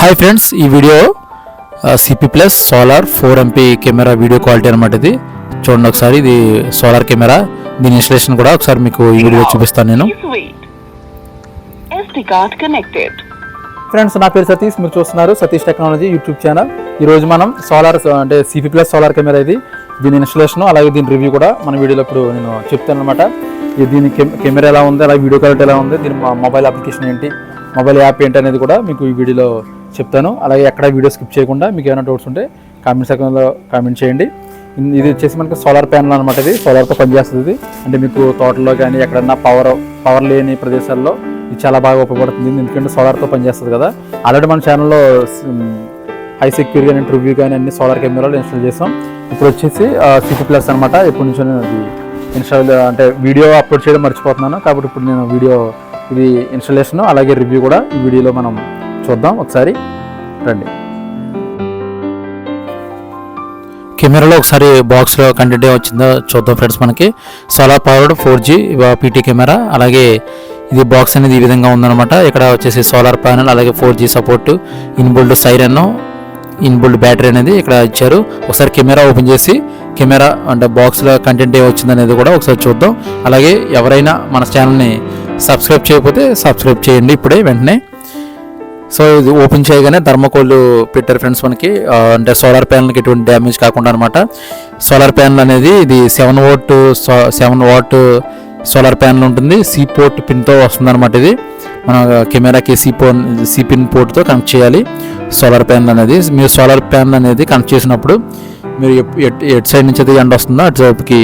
Hi friends ఈ video CP plus solar four MP camera video quality అనమాట ఇది. చూడండి ఒకసారి ఇది సోలార్ కెమెరా దీని ఇన్స్టలేషన్ కూడా ఒకసారి మీకు ఈ వీడియో చూపిస్తాను నేను. ఫ్రెండ్స్ నా పేరు సతీష్. మీరు చూస్తున్నారు సతీష్ టెక్నాలజీ యూట్యూబ్ ఛానల్ ఈ రోజు మనం సోలార్ అంటే సిపి ప్లస్ సోలార్ కెమెరా ఇది. దీని ఇన్స్టలేషన్ అలాగే దీని రివ్యూ కూడా మన వీడియోలో ఇప్పుడు నేను చెప్తాను అనమాట దీని కెమ్- కెమెరా ఎలా ఉంది అలాగే వీడియో క్వాలిటీ ఎలా ఉంది దీని మా- మొబైల్ అప్లికేషన్ ఏంటి మొబైల్ యాప్ ఏంటి అనేది కూడా మీకు ఈ వీడియోలో చెప్తాను. అలాగే ఎక్కడ వీడియో స్కిప్ చేయకుండా మీకు ఏమైనా డౌట్స్ ఉంటే కామెంట్ సెక్షన్లో కామెంట్ చేయండి. ఇది వచ్చేసి మనకి సోలార్ ప్యానల్ అనమాట ఇది. సోలార్తో పనిచేస్తుంది ఇది. అంటే మీకు తోటలో కానీ ఎక్కడన్నా పవర్ పవర్ లేని ప్రదేశాల్లో ఇది చాలా బాగా ఉపయోగపడుతుంది. ఎందుకంటే సోలార్తో పనిచేస్తుంది కదా. ఆల్రెడీ మన ఛానల్లో హై సెక్యూర్ కానీ రివ్యూ కానీ అన్ని సోలార్ కెమెరాలు ఇన్స్టాల్ చేసాం. ఇప్పుడు వచ్చేసి సిటీ ప్లస్ అనమాట ఎప్పటి నుంచో నేను అది ఇన్స్టాల్ అంటే వీడియో అప్లోడ్ చేయడం మర్చిపోతున్నాను. కాబట్టి ఇప్పుడు నేను వీడియో ఇది ఇన్స్టలేషన్ అలాగే రివ్యూ కూడా ఈ వీడియోలో మనం చూద్దాం. ఒకసారి రండి. కెమెరాలో ఒకసారి బాక్స్లో కంటెంట్ వచ్చిందో చూద్దాం ఫ్రెండ్స్ మనకి. Solar powered four G PT camera అలాగే ఇది బాక్స్ అనేది ఈ విధంగా ఉందన్నమాట. ఇక్కడ వచ్చేసి సోలార్ ప్యానెల్ అలాగే four G support inbuilt siren inbuilt battery అనేది ఇక్కడ ఇచ్చారు. ఒకసారి కెమెరా ఓపెన్ చేసి కెమెరా అంటే బాక్స్లో కంటెంట్ ఏ వచ్చిందనేది కూడా ఒకసారి చూద్దాం. అలాగే ఎవరైనా మన ఛానల్ని సబ్స్క్రైబ్ చేయకపోతే సబ్స్క్రైబ్ చేయండి ఇప్పుడే వెంటనే. సో ఇది ఓపెన్ చేయగానే థర్మకోల్ పెట్టారు ఫ్రెండ్స్ మనకి. అంటే సోలార్ ప్యానల్కి ఎటువంటి డ్యామేజ్ కాకుండా అనమాట సోలార్ ప్యానల్ అనేది ఇది seven watt seven watt solar panel ఉంటుంది. సి పోర్ట్ పిన్తో వస్తుంది అనమాట ఇది. మన కెమెరాకి సి పోన్ సి పిన్ పోర్ట్తో కనెక్ట్ చేయాలి సోలార్ ప్యానల్ అనేది. మీరు సోలార్ ప్యానల్ అనేది కనెక్ట్ చేసినప్పుడు మీరు ఎటు సైడ్ నుంచి అయితే ఎండ వస్తుందో అటు వైపుకి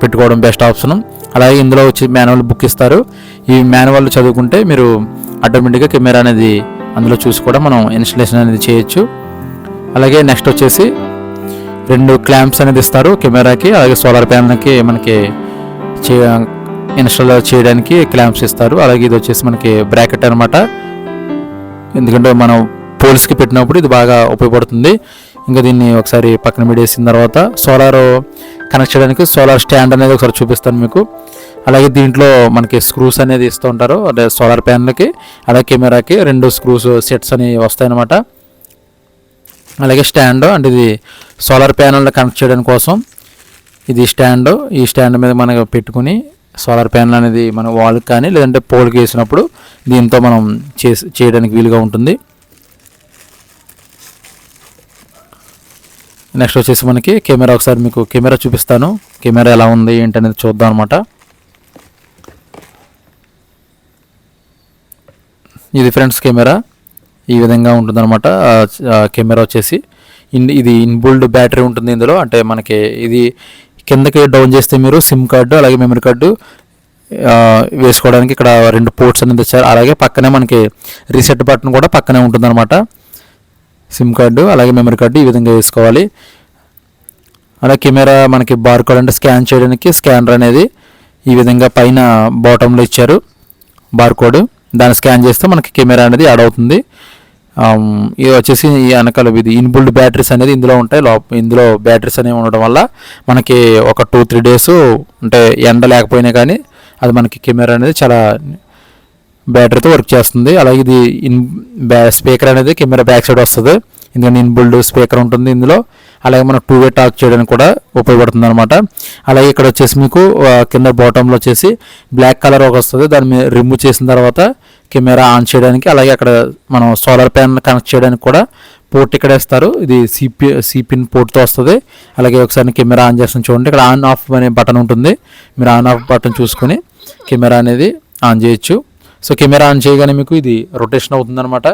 పెట్టుకోవడం బెస్ట్ ఆప్షన్. అలాగే ఇందులో వచ్చి మాన్యువల్ బుక్ ఇస్తారు. ఈ మాన్యువల్ చదువుకుంటే మీరు ఆటోమేటిక్గా కెమెరా అనేది అందులో చూసి కూడా మనం ఇన్స్టలేషన్ అనేది చేయొచ్చు. అలాగే నెక్స్ట్ వచ్చేసి రెండు క్లాంప్స్ అనేది ఇస్తారు కెమెరాకి అలాగే సోలార్ ప్యానల్కి మనకి చే ఇన్స్టాల్ చేయడానికి క్లాంప్స్ ఇస్తారు. అలాగే ఇది వచ్చేసి మనకి బ్రాకెట్ అనమాట ఎందుకంటే మనం పోల్స్కి పెట్టినప్పుడు ఇది బాగా ఉపయోగపడుతుంది. ఇంకా దీన్ని ఒకసారి పక్కన పెట్టేసిన తర్వాత సోలార్ కనెక్ట్ చేయడానికి సోలార్ స్టాండ్ అనేది ఒకసారి చూపిస్తాను మీకు. అలాగే దీంట్లో మనకి స్క్రూస్ అనేది ఇస్తూ ఉంటారు. అంటే సోలార్ ప్యానల్కి అలాగే కెమెరాకి రెండు స్క్రూస్ సెట్స్ అని వస్తాయన్నమాట. అలాగే స్టాండ్ అంటే ఇది సోలార్ ప్యానల్ కనెక్ట్ చేయడం కోసం ఇది స్టాండ్ ఈ స్టాండ్ మీద మనకు పెట్టుకుని సోలార్ ప్యానల్ అనేది మన వాల్కి కానీ లేదంటే పోల్కి వేసినప్పుడు దీంతో మనం చేసి చేయడానికి వీలుగా ఉంటుంది. నెక్స్ట్ వచ్చేసి మనకి కెమెరా ఒకసారి మీకు కెమెరా చూపిస్తాను. కెమెరా ఎలా ఉంది ఏంటి అనేది చూద్దాం అనమాట ఇది ఫ్రెండ్స్ కెమెరా. ఈ విధంగా ఉంటుందన్నమాట కెమెరా వచ్చేసి. ఇన్ ఇది ఇన్బుల్డ్ బ్యాటరీ ఉంటుంది ఇందులో. అంటే మనకి ఇది కిందకి డౌన్ చేస్తే మీరు సిమ్ కార్డు అలాగే మెమరీ కార్డు వేసుకోవడానికి ఇక్కడ రెండు పోర్ట్స్ అనేది ఇచ్చారు అలాగే పక్కనే మనకి రీసెట్ బటన్ కూడా పక్కనే ఉంటుందన్నమాట. సిమ్ కార్డు అలాగే మెమరీ కార్డు ఈ విధంగా వేసుకోవాలి. అలా కెమెరా మనకి బార్ కోడ్ అంటే స్కాన్ చేయడానికి స్కానర్ అనేది ఈ విధంగా పైన బాటంలో ఇచ్చారు. Bar code. దాన్ని స్కాన్ చేస్తే మనకి కెమెరా అనేది యాడ్ అవుతుంది. ఇది వచ్చేసి ఈ వెనకాల ఇది ఇన్బుల్డ్ బ్యాటరీస్ అనేది ఇందులో ఉంటాయి. లో ఇందులో బ్యాటరీస్ అనేవి ఉండడం వల్ల మనకి ఒక టూ త్రీ డేస్ అంటే ఎండ లేకపోయినా కానీ అది మనకి కెమెరా అనేది చాలా బ్యాటరీతో వర్క్ చేస్తుంది. అలాగే ఇది ఇన్ బ్యా స్పీకర్ అనేది కెమెరా బ్యాక్ సైడ్ వస్తుంది. ఎందుకంటే ఇన్బుల్డ్ స్పీకర్ ఉంటుంది ఇందులో. అలాగే మనం టూ వే టాక్ చేయడానికి కూడా ఉపయోగపడుతుంది అనమాట అలాగే ఇక్కడ వచ్చేసి మీకు కింద బాటంలో వచ్చేసి బ్లాక్ కలర్ ఒక వస్తుంది. దాన్ని రిమూవ్ చేసిన తర్వాత కెమెరా ఆన్ చేయడానికి అలాగే అక్కడ మనం సోలార్ ప్యాన్ కనెక్ట్ చేయడానికి కూడా పోర్ట్ ఇక్కడ వేస్తారు. ఇది సిపి సిపిన్ పోర్ట్తో వస్తుంది. అలాగే ఒకసారి కెమెరా ఆన్ చేస్తాను చూడండి. ఇక్కడ ఆన్ ఆఫ్ అనే బటన్ ఉంటుంది. మీరు ఆన్ ఆఫ్ బటన్ చూసుకొని కెమెరా అనేది ఆన్ చేయొచ్చు. సో కెమెరా ఆన్ చేయగానే మీకు ఇది రొటేషన్ అవుతుందన్నమాట.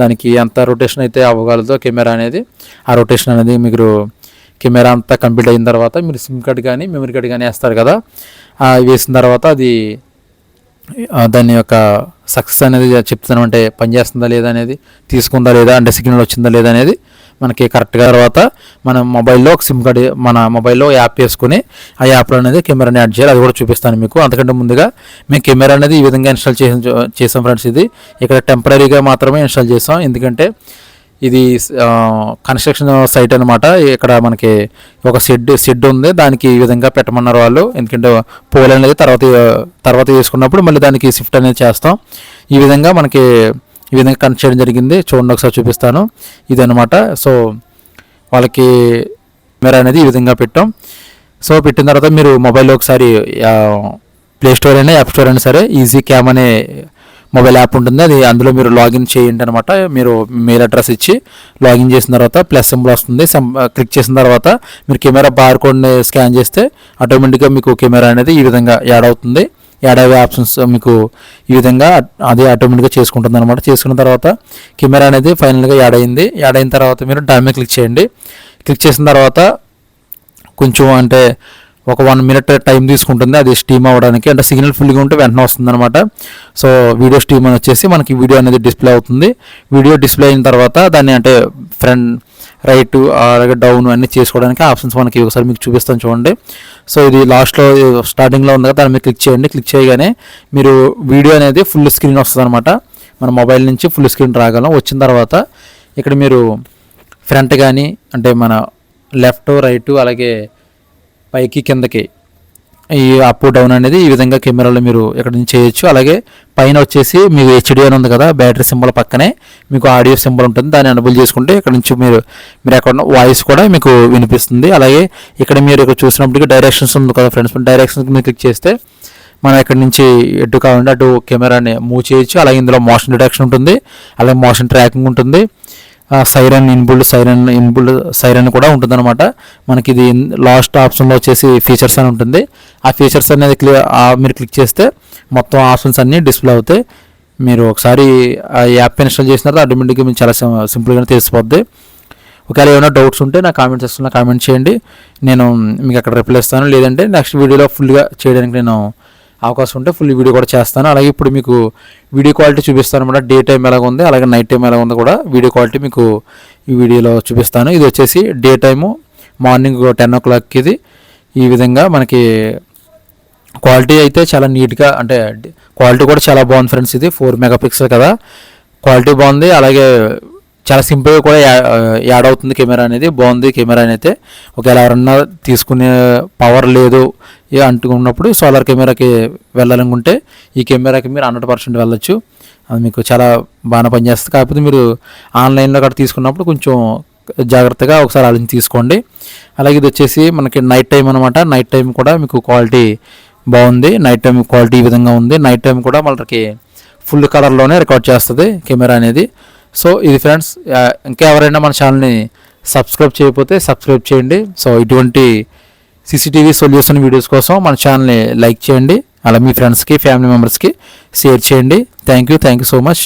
దానికి ఎంత రొటేషన్ అయితే అవ్వగలదో కెమెరా అనేది. ఆ రొటేషన్ అనేది మీరు కెమెరా అంతా కంప్లీట్ అయిన తర్వాత మీరు సిమ్ కార్డ్ కానీ మెమరీ కార్డ్ కానీ వేస్తారు కదా. వేసిన తర్వాత అది దాని యొక్క సక్సెస్ అనేది చెప్తాను అంటే పనిచేస్తుందా లేదా అనేది తీసుకుందా లేదా అంటే సిగ్నల్ వచ్చిందా లేదా అనేది మనకి కరెక్ట్గా తర్వాత మన మొబైల్లో ఒక సిమ్ కార్డ్ మన మొబైల్లో యాప్ వేసుకుని ఆ యాప్లో అనేది కెమెరాని యాడ్ చేయాలి. అది కూడా చూపిస్తాను మీకు. అంతకంటే ముందుగా మేము కెమెరా అనేది ఈ విధంగా ఇన్స్టాల్ చేసి చేసాం ఫ్రెండ్స్ ఇది ఇక్కడ టెంపరీగా మాత్రమే ఇన్స్టాల్ చేసాం. ఎందుకంటే ఇది కన్స్ట్రక్షన్ సైట్ అనమాట ఇక్కడ మనకి ఒక షెడ్ షెడ్ ఉంది. దానికి ఈ విధంగా పెట్టమన్నారు వాళ్ళు. ఎందుకంటే పోల్ అనేది తర్వాత తర్వాత వేసుకున్నప్పుడు మళ్ళీ దానికి షిఫ్ట్ అనేది చేస్తాం. ఈ విధంగా మనకి ఈ విధంగా కనెక్ట్ చేయడం జరిగింది. చూడండి ఒకసారి చూపిస్తాను. ఇదనమాట సో వాళ్ళకి కెమెరా అనేది ఈ విధంగా పెట్టాం. సో పెట్టిన తర్వాత మీరు మొబైల్లో ఒకసారి ప్లే స్టోర్ అయినా యాప్ స్టోర్ అయినా సరే ఈజీ క్యామ్ అనే మొబైల్ యాప్ ఉంటుంది. అది అందులో మీరు లాగిన్ చేయండి అనమాట మీరు మెయిల్ అడ్రస్ ఇచ్చి లాగిన్ చేసిన తర్వాత ప్లస్ సింబల్ వస్తుంది. క్లిక్ చేసిన తర్వాత మీరు కెమెరా బార్ కోడ్ని స్కాన్ చేస్తే ఆటోమేటిక్గా మీకు కెమెరా అనేది ఈ విధంగా యాడ్ అవుతుంది. యాడ్ ఆప్షన్స్ మీకు ఈ విధంగా అదే ఆటోమేటిక్గా చేసుకుంటుంది అనమాట చేసుకున్న తర్వాత కెమెరా అనేది ఫైనల్గా యాడ్ అయింది యాడ్ అయిన తర్వాత మీరు దాని క్లిక్ చేయండి. క్లిక్ చేసిన తర్వాత కొంచెం అంటే ఒక వన్ మినిట్ టైం తీసుకుంటుంది. అది స్టీమ్ అవ్వడానికి అంటే సిగ్నల్ ఫుల్గా ఉంటే వెంటనే వస్తుంది అనమాట సో వీడియో స్టీమ్ అని వచ్చేసి మనకి వీడియో అనేది డిస్ప్లే అవుతుంది. వీడియో డిస్ప్లే అయిన తర్వాత దాన్ని అంటే ఫ్రంట్ రైట్ అలాగే డౌన్ అన్ని చేసుకోవడానికి ఆప్షన్స్ మనకి ఒకసారి మీకు చూపిస్తాను చూడండి. సో ఇది లాస్ట్లో స్టార్టింగ్లో ఉంది కదా దాని మీద క్లిక్ చేయండి. క్లిక్ చేయగానే మీరు వీడియో అనేది ఫుల్ స్క్రీన్ వస్తుంది అనమాట మన మొబైల్ నుంచి ఫుల్ స్క్రీన్ రాగలం. వచ్చిన తర్వాత ఇక్కడ మీరు ఫ్రంట్ కానీ అంటే మన లెఫ్ట్ రైట్ అలాగే పైకి కిందకి ఈ అప్ డౌన్ అనేది ఈ విధంగా కెమెరాలో మీరు ఇక్కడ నుంచి చేయొచ్చు. అలాగే పైన వచ్చేసి మీకు హెచ్డి అని ఉంది కదా బ్యాటరీ సింబల్ పక్కనే మీకు ఆడియో సింబల్ ఉంటుంది. దాన్ని అనుబుల్ చేసుకుంటే ఇక్కడ నుంచి మీరు మీరు ఎక్కడ వాయిస్ కూడా మీకు వినిపిస్తుంది. అలాగే ఇక్కడ మీరు ఇక్కడ చూసినప్పటికీ డైరెక్షన్స్ ఉంది కదా ఫ్రెండ్స్ డైరెక్షన్స్ మీరు క్లిక్ చేస్తే మనం ఇక్కడ నుంచి ఎటు కావాలంటే అటు కెమెరాని మూవ్ చేయొచ్చు. అలాగే ఇందులో మోషన్ డిటెక్షన్ ఉంటుంది. అలాగే మోషన్ ట్రాకింగ్ ఉంటుంది. Siren inbuilt siren inbuilt siren కూడా ఉంటుందన్నమాట. మనకి ఇది లాస్ట్ ఆప్షన్లో వచ్చేసి ఫీచర్స్ అని ఉంటుంది. ఆ ఫీచర్స్ అనేది క్లియర్ మీరు క్లిక్ చేస్తే మొత్తం ఆప్షన్స్ అన్నీ డిస్ప్లే అవుతాయి. మీరు ఒకసారి ఆ యాప్ ఇన్స్టాల్ చేసిన తర్వాత ఆటోమేటిక్గా మీకు చాలా సింపుల్గానే తెలిసిపోద్ది. ఒకవేళ ఏమైనా డౌట్స్ ఉంటే నా కామెంట్ సెక్షన్లో కామెంట్ చేయండి. నేను మీకు అక్కడ రిప్లై ఇస్తాను. లేదంటే నెక్స్ట్ వీడియోలో ఫుల్గా చేయడానికి నేను అవకాశం ఉంటే ఫుల్ వీడియో కూడా చేస్తాను. అలాగే ఇప్పుడు మీకు వీడియో క్వాలిటీ చూపిస్తాను అనమాట డే టైం ఎలాగ ఉంది అలాగే నైట్ టైం ఎలాగ ఉందో కూడా వీడియో క్వాలిటీ మీకు ఈ వీడియోలో చూపిస్తాను. ఇది వచ్చేసి డే టైము మార్నింగ్ టెన్ ఓ క్లాక్కి ఇది. ఈ విధంగా మనకి క్వాలిటీ అయితే చాలా నీట్గా అంటే క్వాలిటీ కూడా చాలా బాగుంది ఫ్రెండ్స్ ఇది. ఫోర్ మెగా పిక్సెల్ కదా. క్వాలిటీ బాగుంది అలాగే చాలా సింపుల్గా కూడా యా- యాడ్ అవుతుంది కెమెరా అనేది. బాగుంది కెమెరా అయితే. ఒకవేళ ఎవరన్నా తీసుకునే పవర్ లేదు అంటుకున్నప్పుడు సోలార్ కెమెరాకి వెళ్ళాలనుకుంటే ఈ కెమెరాకి మీరు హండ్రెడ్ పర్సెంట్ వెళ్ళొచ్చు. అది మీకు చాలా బాగా పనిచేస్తుంది. కాకపోతే మీరు ఆన్లైన్లో కూడా తీసుకున్నప్పుడు కొంచెం జాగ్రత్తగా ఒకసారి ఆలోచన తీసుకోండి. అలాగే ఇది వచ్చేసి మనకి నైట్ టైం అనమాట నైట్ టైం కూడా మీకు క్వాలిటీ బాగుంది. నైట్ టైం క్వాలిటీ ఈ విధంగా ఉంది. నైట్ టైం కూడా మనకి ఫుల్ కలర్లోనే రికార్డ్ చేస్తుంది కెమెరా అనేది. సో ఇది ఫ్రెండ్స్ ఇంకా ఎవరైనా మన ఛానల్ని సబ్స్క్రైబ్ చేయకపోతే సబ్స్క్రైబ్ చేయండి. సో ఇటువంటి సీసీటీవీ సొల్యూషన్ వీడియోస్ కోసం మన ఛానల్ని లైక్ చేయండి. అలా మీ ఫ్రెండ్స్కి ఫ్యామిలీ మెంబర్స్కి షేర్ చేయండి. Thank you thank you so much.